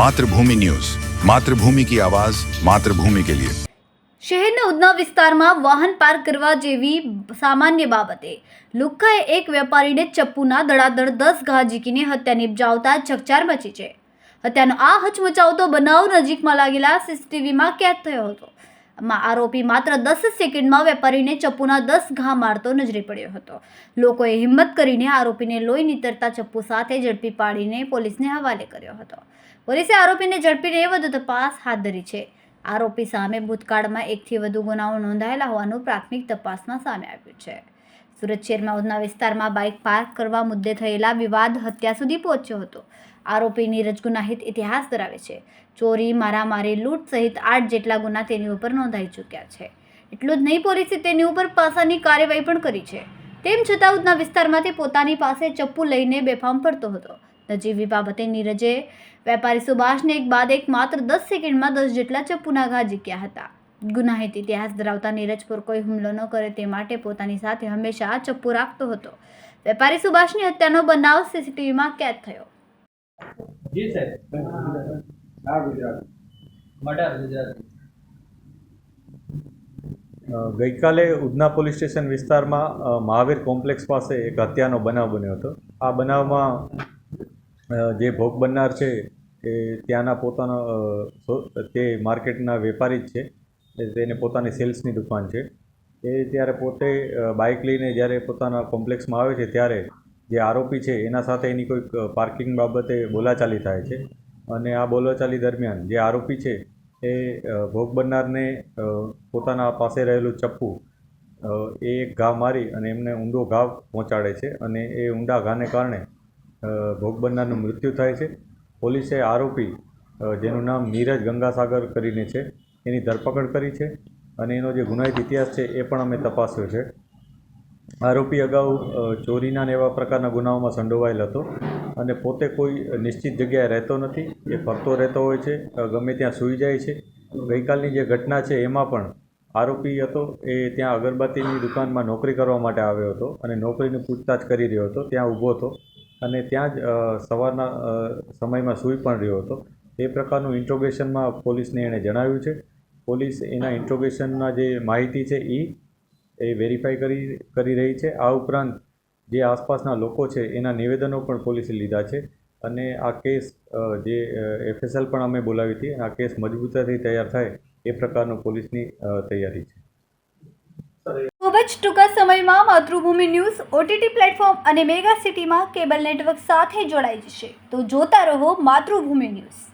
Mathrubhumi news. Mathrubhumi કી આવાજ, માતૃભૂમિ કે લિયે. શહેરના ઉધના વિસ્તારમાં વાહન પાર્ક કરવા જેવી સામાન્ય બાબતે લુક્કાએ એક વેપારીને ચપ્પુના દડાદડ દસ ઘા ઝીકીને હત્યા નિપજાવતા ચકચાર મચી છે. હત્યાનો આ હચમચાવતો બનાવ નજીકમાં લાગેલા સીસીટીવીમાં કેદ થયો હતો. આમાં આરોપી માત્ર દસ સેકન્ડમાં વેપારીને ચપ્પુના દસ ઘા મારતો નજરે પડ્યો હતો. લોકોએ હિંમત કરીને આરોપીને લોહી નીતરતા ચપ્પુ સાથે ઝડપી પાડીને પોલીસને હવાલે કર્યો હતો. પોલીસે આરોપીને ઝડપીને વધુ તપાસ હાથ ધરી છે. આરોપી સામે ભૂતકાળમાં એકથી વધુ ગુનાઓ નોંધાયેલા હોવાનું પ્રાથમિક તપાસમાં સામે આવ્યું છે. સુરત શહેરમાં ઉધના વિસ્તારમાં બાઇક પાર્ક કરવા મુદ્દે થયેલા વિવાદ હત્યા સુધી પહોંચ્યો હતો. આરોપી નીરજ ગુનાહિત ઇતિહાસ ધરાવે છે. ચોરી, મારામારી, લૂંટ સહિત આઠ જેટલા ગુના તેની ઉપર નોંધાઈ ચૂક્યા છે. એટલું જ નહીં, પોલીસે તેની ઉપર પાસાની કાર્યવાહી પણ કરી છે. તેમ છતાં ઉધના વિસ્તારમાંથી પોતાની પાસે ચપ્પુ લઈને બેફામ ફરતો હતો. નજીવી બાબતે નીરજે વેપારી સુભાષને એક બાદ એક માત્ર દસ સેકન્ડમાં દસ જેટલા ચપ્પુના ઘા જીક્યા હતા. ગુનાહિત ઇતિહાસ ધરાવતા નીરજ પર કોઈ હુમલો ન કરે તે માટે પોતાની સાથે હંમેશા ચપ્પુ રાખતો હતો. વેપારી સુભાષની હત્યાનો બનાવ સીસીટીવીમાં કેદ થયો. જી સાહેબ. હા ગુજરાત. મઢાર ગુજરાતી. ગઈકાલે ઉધના પોલીસ સ્ટેશન વિસ્તારમાં મહાવીર કોમ્પ્લેક્સ પાસે એક હત્યાનો બનાવ બન્યો હતો. આ બનાવમાં જે ભોગ બનનાર છે એ ત્યાંના પોતાના તે માર્કેટના વેપારી જ છે. તેને પોતાની સેલ્સની દુકાન છે. એ ત્યારે પોતે બાઇક લઈને જ્યારે પોતાના કોમ્પ્લેક્સમાં આવે છે ત્યારે જે આરોપી છે, એના સાથે એની કોઈક પાર્કિંગ બાબતે બોલાચાલી થાય છે. અને આ બોલાચાલી દરમિયાન જે આરોપી છે, એ ભોગ બનનારને પોતાના પાસે રહેલું ચપ્પુ એ એક ઘા મારી અને એમને ઊંડો ઘા પહોંચાડે છે અને એ ઊંડા ઘાને કારણે ભોગ બનનારનું મૃત્યુ થાય છે. પોલીસે આરોપી જેનું નામ નીરજ ગંગાસાગર કરીને છે, એની ધરપકડ કરી છે અને એનો જે ગુનાહિત ઇતિહાસ છે, એ પણ અમે તપાસ્યો છે. આરોપી અગાઉ ચોરીના ને એવા પ્રકારના ગુનાઓમાં સંડોવાયેલ હતો અને પોતે કોઈ નિશ્ચિત જગ્યાએ રહેતો નથી. એ ફરતો રહેતો હોય છે ગમે ત્યાં સૂઈ જાય છે. ગઈકાલની જે ઘટના છે, એમાં પણ આરોપી હતો. એ ત્યાં અગરબત્તીની દુકાનમાં નોકરી કરવા માટે આવ્યો હતો અને નોકરીની પૂછતાછ કરી રહ્યો હતો. ત્યાં ઊભો હતો અને ત્યાં જ સવારના સમયમાં સૂઈ પણ રહ્યો હતો. એ પ્રકારનું ઇન્ટ્રોગેશનમાં પોલીસને એણે જણાવ્યું છે. પોલીસ એના ઇન્ટ્રોગેશનના જે માહિતી છે એ એ વેરીફાઈ કરી કરી રહી છે. આ ઉપરાંત જે આસપાસના લોકો છે, એના નિવેદનો પણ પોલીસે લીધા છે અને આ કેસ જે એફએસએલ પણ અમે બોલાવી હતી આ કેસ મજબૂતાથી તૈયાર થાય એ પ્રકારનું પોલીસની તૈયારી છે. ખૂબ જ ટૂંકા સમયમાં માતૃભૂમિ ન્યૂઝ ઓટીટી પ્લેટફોર્મ અને મેગા સિટીમાં કેબલ નેટવર્ક સાથે જોડાઈ જશે. તો જોતા રહો માતૃભૂમિ ન્યૂઝ.